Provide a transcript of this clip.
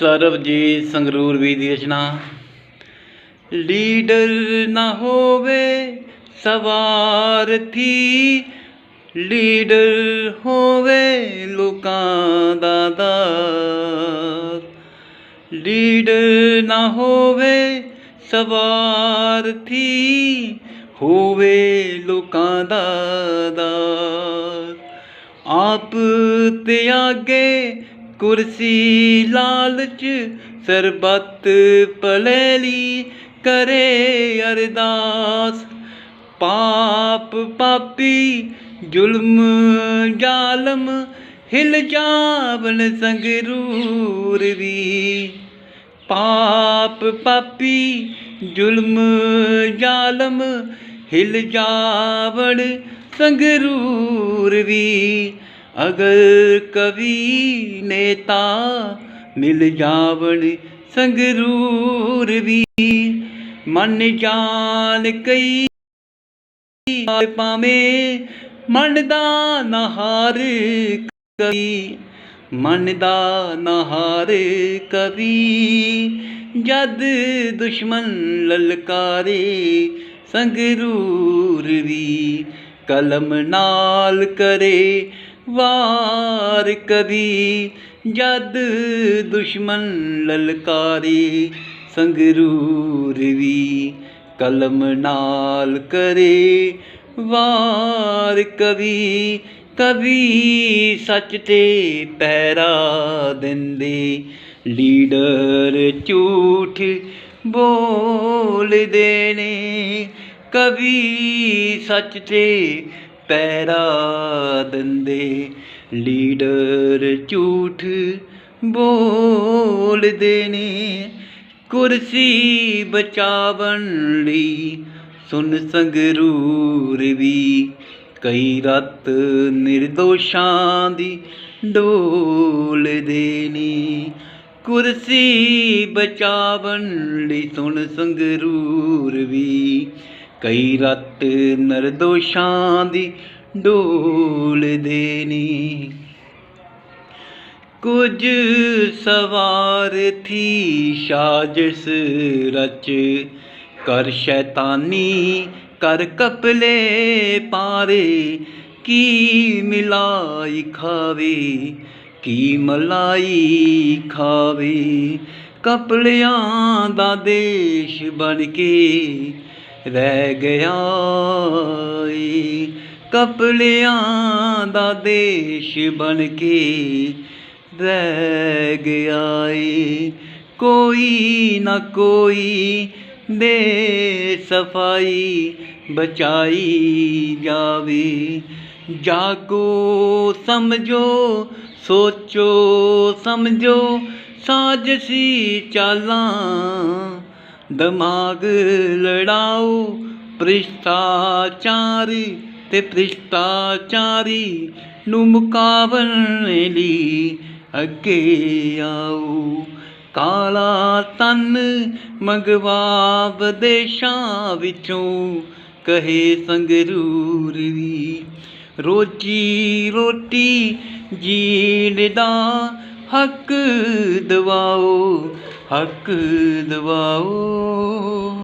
ਸਰਬਜੀਤ ਸੰਗਰੂਰ ਵੀ ਦੀ ਰਚਨਾ ਲੀਡਰ ਨਾ ਹੋਵੇ ਸਵਾਰਥੀ ਲੀਡਰ ਹੋਵੇ ਲੋਕਾਂ ਦਾ ਦਾਸ ਲੀਡਰ ਨਾ ਹੋਵੇ ਸਵਾਰਥੀ ਹੋਵੇ ਲੋਕਾਂ ਦਾ ਦਾਸ ਆਪ ਤਿਆਗੇ ਕੁਰਸੀ ਲਾਲਚ ਸਰਬੱਤ ਪਲੇਲੀ ਕਰੇ ਅਰਦਾਸ। ਪਾਪ ਪਾਪੀ ਜ਼ੁਲਮ ਜ਼ਾਲਮ ਹਿਲ ਜਾਵਨ ਸੰਗਰੂਰ ਵੀ। ਪਾਪ ਪਾਪੀ ਜ਼ੁਲਮ ਜ਼ਾਲਮ ਹਿਲ ਜਾਵਣ ਸੰਗਰੂਰ ਵੀ। ਅਗਰ ਕਵੀ ਨੇਤਾ ਮਿਲ ਜਾਵਣ ਸੰਗਰੂਰ ਵੀ, ਮਨ ਜਾਣ ਕਈ ਪਾਵੇਂ ਮਨ ਦਾ ਨਹਾਰ ਕਵੀ, ਮਨ ਦਾ ਨਹਾਰ ਕਵੀ, ਜਦ ਦੁਸ਼ਮਨ ਲਲਕਾਰੇ ਸੰਗਰੂਰ ਵੀ, ਕਲਮ ਨਾਲ ਕਰੇ ਵਾਰ ਕਵੀ ਜਦ ਦੁਸ਼ਮਨ ਲਲਕਾਰੇ, ਸੰਗਰੂਰ ਵੀ ਕਲਮ ਨਾਲ ਕਰੇ। ਵਾਰ ਕਵੀ ਕਵੀ ਸੱਚ ਤੇ ਪਹਿਰਾ ਦਿੰਦੇ, ਲੀਡਰ ਝੂਠ ਬੋਲਦੇ ਨੇ। ਕਵੀ ਸੱਚ ਤੇ ਪੈਰਾ ਦਿੰਦੇ, ਲੀਡਰ ਝੂਠ ਬੋਲਦੇ ਨੇ। ਕੁਰਸੀ ਬਚਾਵਣ ਲਈ ਸੁਨ ਸੰਗਰੂਰ ਵੀ ਕਈ ਰਤ ਨਿਰਦੋਸ਼ਾਂ ਦੀ ਡੋਲਦੇ ਨੇ। ਕੁਰਸੀ ਬਚਾਵਣ ਲਈ ਸੁਣ ਸੰਗਰੂਰ ਵੀ ਕਈ ਰਤ ਨਿਰਦੋਸ਼ਾਂ ਦੀ ਡੋਲ ਨੇ ਕੁਝ ਸਵਾਰ ਥੀ ਸਾਜ਼ਿਸ਼ ਰਚ, ਕਰ ਸ਼ੈਤਾਨੀ ਕਰ ਕਪਲੇ ਪਾਰੇ, ਕੀ ਮਿਲਾਈ ਖਾਵੇ, ਕੀ ਮਲਾਈ ਖਾਵੇ। ਕਪਲਿਆਂ ਦਾ ਦੇਸ਼ ਬਣ ਕੇ ਰਹਿ ਗਿਆ ਏ ਕਪਲਿਆਂ ਦਾ ਦੇਸ਼ ਬਣ ਕੇ ਰਹਿ ਗਿਆ ਏ ਕੋਈ ਨਾ ਕੋਈ ਦੇ ਸਫ਼ਾਈ ਬਚਾਈ ਜਾਵੇ। ਜਾਗੋ ਸਮਝੋ, ਸੋਚੋ, ਸਮਝੋ, ਸਾਜ਼ਸੀ ਚਾਲਾਂ ਦਿਮਾਗ ਲੜਾਓ, ਭ੍ਰਿਸ਼ਟਾਚਾਰੀ ਤੇ ਭ੍ਰਿਸ਼ਟਾਚਾਰੀ ਨੂੰ ਮੁਕਾਬਲਣ ਲਈ ਅੱਗੇ ਆਓ। ਕਾਲਾ ਤਨ ਮੰਗਵਾ ਵਿਦੇਸ਼ਾਂ ਵਿੱਚੋਂ, ਕਹੇ ਸੰਗਰੂਰ ਵੀ। ਰੋਜੀ ਰੋਟੀ ਜੀਣ ਦਾ ਹੱਕ ਦਵਾਓ ਹੱਕ ਦਵਾਓ।